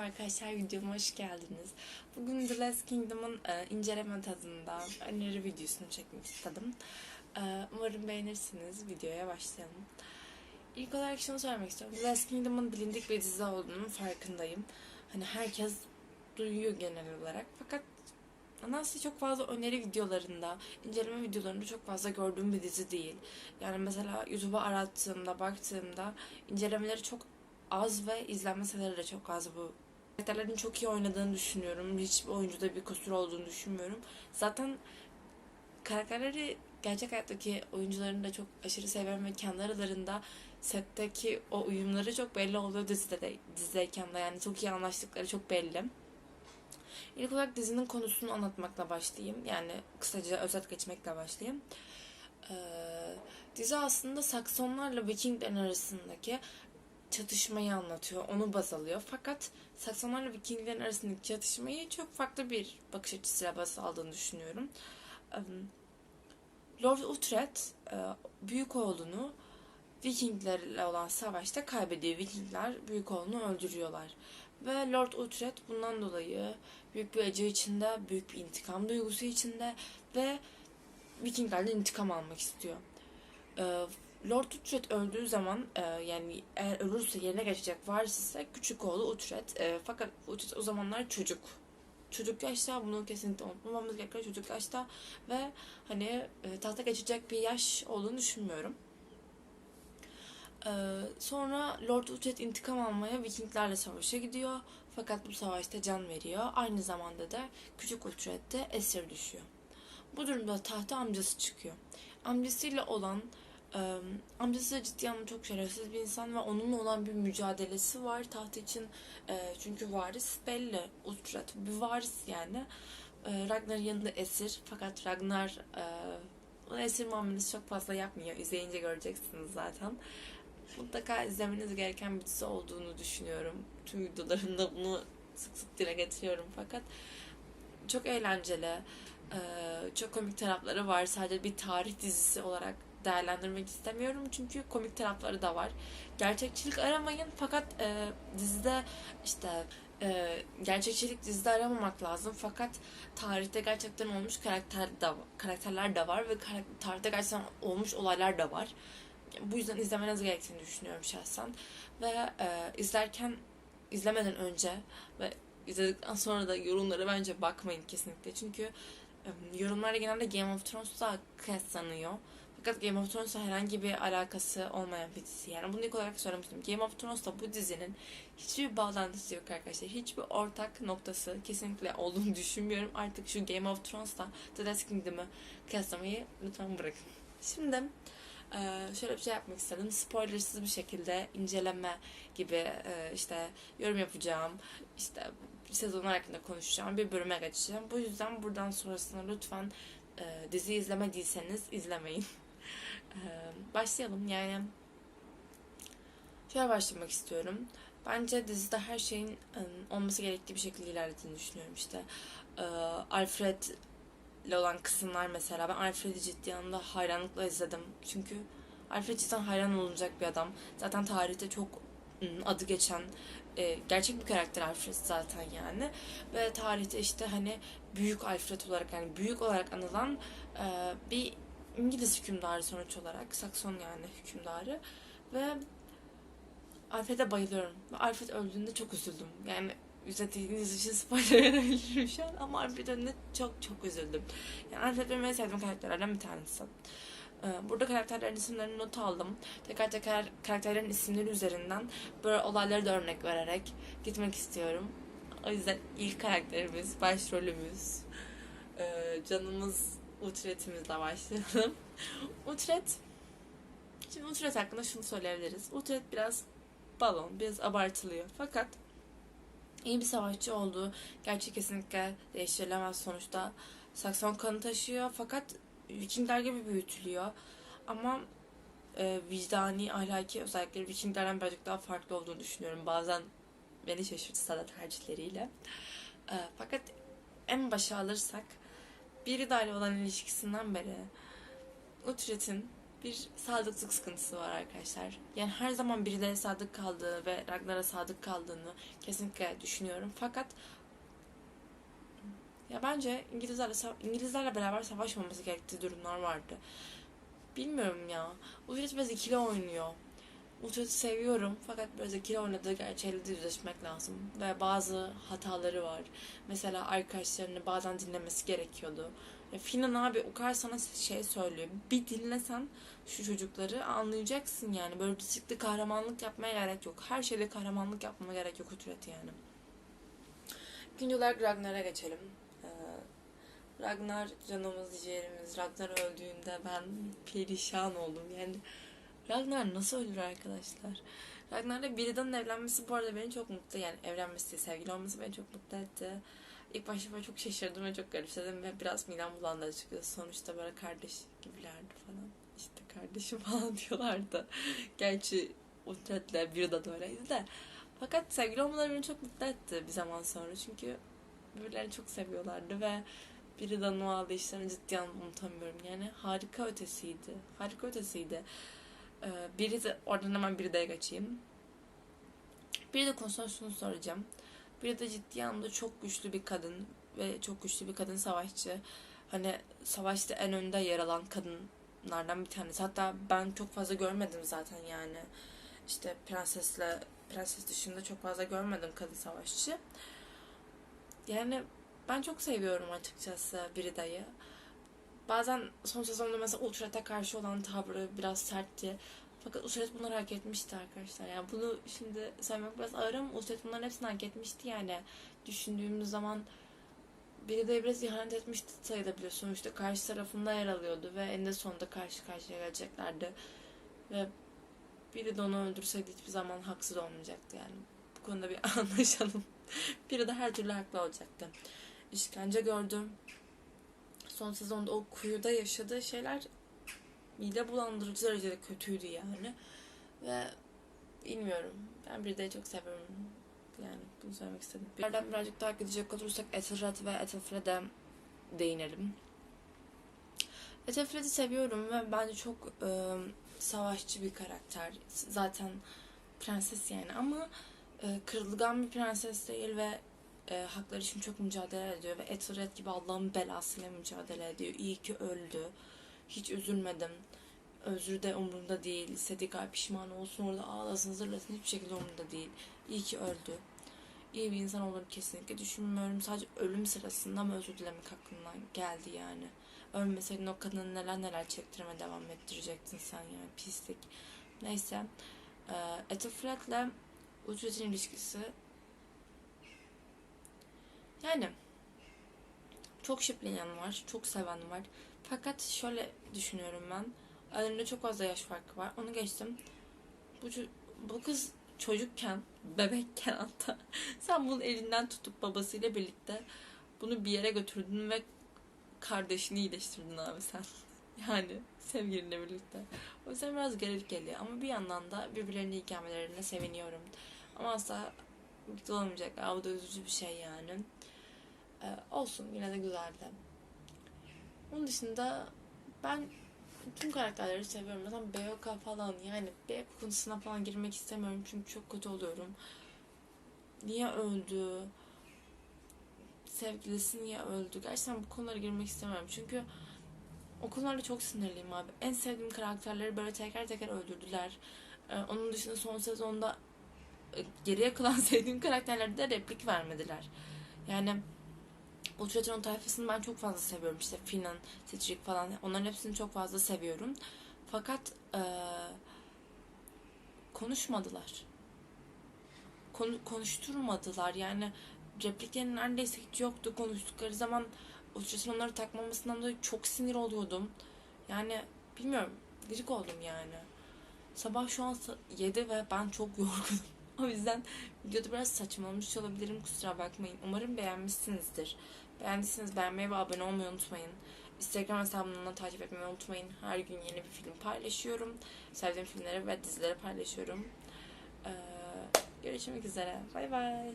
Merhaba arkadaşlar, videoma hoş geldiniz. Bugün The Last Kingdom'ın e, inceleme tadında öneri videosunu çekmek istedim. E, umarım beğenirsiniz. Videoya başlayalım. İlk olarak şunu söylemek istiyorum. The Last Kingdom'ın bilindik bir dizi olduğunun farkındayım. Hani herkes duyuyor genel olarak. Fakat Nedense çok fazla öneri videolarında, inceleme videolarında çok fazla gördüğüm bir dizi değil. Yani mesela YouTube'a arattığımda, baktığımda incelemeleri çok az ve izlenme sayıları da çok az bu. Karakterlerin çok iyi oynadığını düşünüyorum. Hiçbir oyuncuda bir kusur olduğunu düşünmüyorum. Zaten karakterleri gerçek hayattaki oyuncuların da çok aşırı seviyorum ve kendi aralarında setteki o uyumları çok belli oluyor dizide de, dizideyken de yani çok iyi anlaştıkları çok belli. İlk olarak dizinin konusunu anlatmakla başlayayım. Yani kısaca özet geçmekle başlayayım. Ee, dizi aslında Saksonlarla Vikinglerin arasındaki çatışmayı anlatıyor. Onu baz alıyor. Fakat Saksonlarla Vikinglerin arasındaki çatışmayı çok farklı bir bakış açısıyla baz aldığını düşünüyorum. Lord Uhtred e, büyük oğlunu Vikinglerle olan savaşta kaybediyor. Vikingler büyük oğlunu öldürüyorlar. Ve Lord Uhtred bundan dolayı büyük bir acı içinde, büyük bir intikam duygusu içinde ve Vikinglerden intikam almak istiyor. Lord Uhtred öldüğü zaman e, yani eğer ölürse yerine geçecek varis ise küçük oğlu Uhtred. E, fakat Uhtred o zamanlar çocuk. Çocuk yaşta bunu kesinlikle unutmamamız gerekiyor çocuk yaşta ve hani e, tahta geçecek bir yaş olduğunu düşünmüyorum. Ee, sonra Lord Uhtred intikam almaya Vikinglerle savaşa gidiyor. Fakat bu savaşta can veriyor. Aynı zamanda da küçük Uhtred de esir düşüyor. Bu durumda tahta amcası çıkıyor. Amcasıyla olan e, amcası ciddi anlamda çok şerefsiz bir insan ve onunla olan bir mücadelesi var taht için. E, çünkü varis belli. Uhtred bir varis yani. E, Ragnar'ın yanında esir. Fakat Ragnar e, esir muamelesi çok fazla yapmıyor. İzleyince göreceksiniz zaten mutlaka izlemeniz gereken bir dizi olduğunu düşünüyorum. Tüm videolarımda bunu sık sık dile getiriyorum fakat çok eğlenceli, çok komik tarafları var. Sadece bir tarih dizisi olarak değerlendirmek istemiyorum çünkü komik tarafları da var. Gerçekçilik aramayın fakat dizide işte gerçekçilik dizide aramamak lazım fakat tarihte gerçekten olmuş karakter de, karakterler de var ve tarihte gerçekten olmuş olaylar da var bu yüzden izlemeniz gerektiğini düşünüyorum şahsen. Ve e, izlerken, izlemeden önce ve izledikten sonra da yorumlara bence bakmayın kesinlikle. Çünkü e, yorumlarda genelde Game of Thrones'la kıyaslanıyor. Fakat Game of Thrones'la herhangi bir alakası olmayan bir dizi. Yani bunu ilk olarak söylemiştim. Game of Thrones'la bu dizinin hiçbir bağlantısı yok arkadaşlar. Hiçbir ortak noktası kesinlikle olduğunu düşünmüyorum. Artık şu Game of Thrones'la The Last Kingdom'ı kıyaslamayı lütfen bırakın. Şimdi ee, şöyle bir şey yapmak istedim. Spoilersız bir şekilde inceleme gibi e, işte yorum yapacağım. işte sezon hakkında konuşacağım. Bir bölüme geçeceğim. Bu yüzden buradan sonrasında lütfen e, dizi izlemediyseniz izlemeyin. e, başlayalım. Yani şöyle başlamak istiyorum. Bence dizide her şeyin olması gerektiği bir şekilde ilerlediğini düşünüyorum. işte Alfred ile olan kısımlar mesela. Ben Alfred'i ciddi anlamda hayranlıkla izledim. Çünkü Alfred cidden hayran olunacak bir adam. Zaten tarihte çok adı geçen e, gerçek bir karakter Alfred zaten yani. Ve tarihte işte hani büyük Alfred olarak yani büyük olarak anılan e, bir İngiliz hükümdarı sonuç olarak. Sakson yani hükümdarı. Ve Alfred'e bayılıyorum. Ve Alfred öldüğünde çok üzüldüm. Yani izlediğiniz için spoiler verebilirim şu an ama Alfred önüne çok çok üzüldüm. Yani Alfred benim en sevdiğim karakterlerden bir tanesi. Ee, burada karakterlerin isimlerini not aldım. Tekrar tekrar karakterlerin isimleri üzerinden böyle olayları da örnek vererek gitmek istiyorum. O yüzden ilk karakterimiz, başrolümüz, e, canımız Utret'imizle başlayalım. Utret, şimdi Utret hakkında şunu söyleyebiliriz. Utret biraz balon, biraz abartılıyor. Fakat iyi bir savaşçı olduğu gerçi kesinlikle değiştirilemez sonuçta. Sakson kanı taşıyor fakat Vikingler gibi büyütülüyor. Ama e, vicdani, ahlaki özellikleri Vikinglerden birazcık daha farklı olduğunu düşünüyorum. Bazen beni şaşırtsa da tercihleriyle. E, fakat en başa alırsak biri dahi olan ilişkisinden beri Utrecht'in bir sadıklık sıkıntısı var arkadaşlar. Yani her zaman birileri sadık kaldığı ve Ragnar'a sadık kaldığını kesinlikle düşünüyorum. Fakat ya bence İngilizlerle İngilizlerle beraber savaşmaması gerektiği durumlar vardı. Bilmiyorum ya. Uhtred biraz ikili oynuyor. Uhtred'i seviyorum fakat biraz ikili oynadığı gerçeğiyle de yüzleşmek lazım. Ve bazı hataları var. Mesela arkadaşlarını bazen dinlemesi gerekiyordu. Ya Finan abi o kadar sana şey söylüyor. Bir dinlesen şu çocukları anlayacaksın yani. Böyle bisikletli kahramanlık yapmaya gerek yok. Her şeyde kahramanlık yapmama gerek yok Uhtred yani. İkinci olarak Ragnar'a geçelim. Ee, Ragnar canımız ciğerimiz. Ragnar öldüğünde ben perişan oldum. Yani Ragnar nasıl ölür arkadaşlar? Ragnar'la birinden evlenmesi bu arada beni çok mutlu yani evlenmesi sevgili olması beni çok mutlu etti. İlk başta böyle çok şaşırdım ve çok garipsedim ve biraz midem bulandı açıkçası. Sonuçta böyle kardeş gibilerdi falan. İşte kardeşim falan diyorlardı. Gerçi Utrecht'le biri de öyleydi de. Fakat sevgili olmaları beni çok mutlu etti bir zaman sonra. Çünkü birbirlerini çok seviyorlardı ve biri de Noah'lı işlerini ciddi anlamda unutamıyorum. Yani harika ötesiydi. Harika ötesiydi. Ee, biri de oradan hemen biri de geçeyim. Biri de konusunda şunu soracağım. Biri de ciddi anlamda çok güçlü bir kadın ve çok güçlü bir kadın savaşçı. Hani savaşta en önde yer alan kadınlardan bir tanesi. Hatta ben çok fazla görmedim zaten yani. İşte prensesle prenses dışında çok fazla görmedim kadın savaşçı. Yani ben çok seviyorum açıkçası Birida'yı. Bazen son sezonda mesela Ultrat'a karşı olan tavrı biraz sertti. Fakat Ultrat bunları hak etmişti arkadaşlar. Yani bunu şimdi söylemek biraz ağır ama Ultrat bunların hepsini hak etmişti yani. Düşündüğümüz zaman biri de biraz ihanet etmişti sayılabilir. Sonuçta karşı tarafında yer alıyordu ve eninde sonunda karşı karşıya geleceklerdi. Ve biri de onu öldürseydi hiçbir zaman haksız olmayacaktı yani. Bu konuda bir anlaşalım. biri de her türlü haklı olacaktı. İşkence gördüm. Son sezonda o kuyuda yaşadığı şeyler mide bulandırıcı derecede kötüydü yani. Ve bilmiyorum. Ben bir de çok seviyorum. Yani bunu söylemek istedim. Yerden birazcık daha gidecek olursak Ethelred ve Ethelfred'e değinelim. Ethelfred'i seviyorum ve bence çok e, savaşçı bir karakter. Zaten prenses yani ama e, kırılgan bir prenses değil ve e, hakları için çok mücadele ediyor ve Ethelred gibi Allah'ın belasıyla mücadele ediyor. İyi ki öldü. Hiç üzülmedim. Özrü de umurumda değil. İstediği pişman olsun orada ağlasın zırlasın hiçbir şekilde umurumda değil. İyi ki öldü. İyi bir insan olduğunu kesinlikle düşünmüyorum. Sadece ölüm sırasında mı özür dilemek aklından geldi yani. Ölmeseydin o kadını neler neler çektirme devam ettirecektin sen yani pislik. Neyse. E, Ethelfred'le Uhtred'in ilişkisi yani çok şiplayan var, çok seven var. Fakat şöyle düşünüyorum ben. Aralarında çok fazla yaş farkı var. Onu geçtim. Bu, bu kız çocukken, bebekken hatta sen bunun elinden tutup babasıyla birlikte bunu bir yere götürdün ve kardeşini iyileştirdin abi sen. Yani sevgilinle birlikte. O yüzden biraz garip geliyor. Ama bir yandan da birbirlerine iyi seviniyorum. Ama asla mutlu olmayacak. Aa, bu da üzücü bir şey yani. Olsun yine de güzeldi. Onun dışında ben tüm karakterleri seviyorum. Mesela Beyoka falan yani B konusuna falan girmek istemiyorum çünkü çok kötü oluyorum. Niye öldü? Sevgilisi niye öldü? Gerçekten bu konulara girmek istemiyorum. Çünkü o konularda çok sinirliyim abi. En sevdiğim karakterleri böyle teker teker öldürdüler. Ee, onun dışında son sezonda e, geriye kalan sevdiğim karakterlerde de replik vermediler. Yani Ultratron tayfasını ben çok fazla seviyorum. İşte Finan, Cedric falan. Onların hepsini çok fazla seviyorum. Fakat eee, konuşmadılar. Konu, konuşturmadılar. Yani repliklerin neredeyse hiç yoktu. Konuştukları zaman Ultratronları takmamasından dolayı çok sinir oluyordum. Yani bilmiyorum. Gıcık oldum yani. Sabah şu an 7 ve ben çok yorgunum. O yüzden videoda biraz saçmalamış olabilirim kusura bakmayın. Umarım beğenmişsinizdir. Beğendiyseniz beğenmeyi ve abone olmayı unutmayın. Instagram hesabımdan takip etmeyi unutmayın. Her gün yeni bir film paylaşıyorum. Sevdiğim filmleri ve dizileri paylaşıyorum. Ee, görüşmek üzere. Bay bay.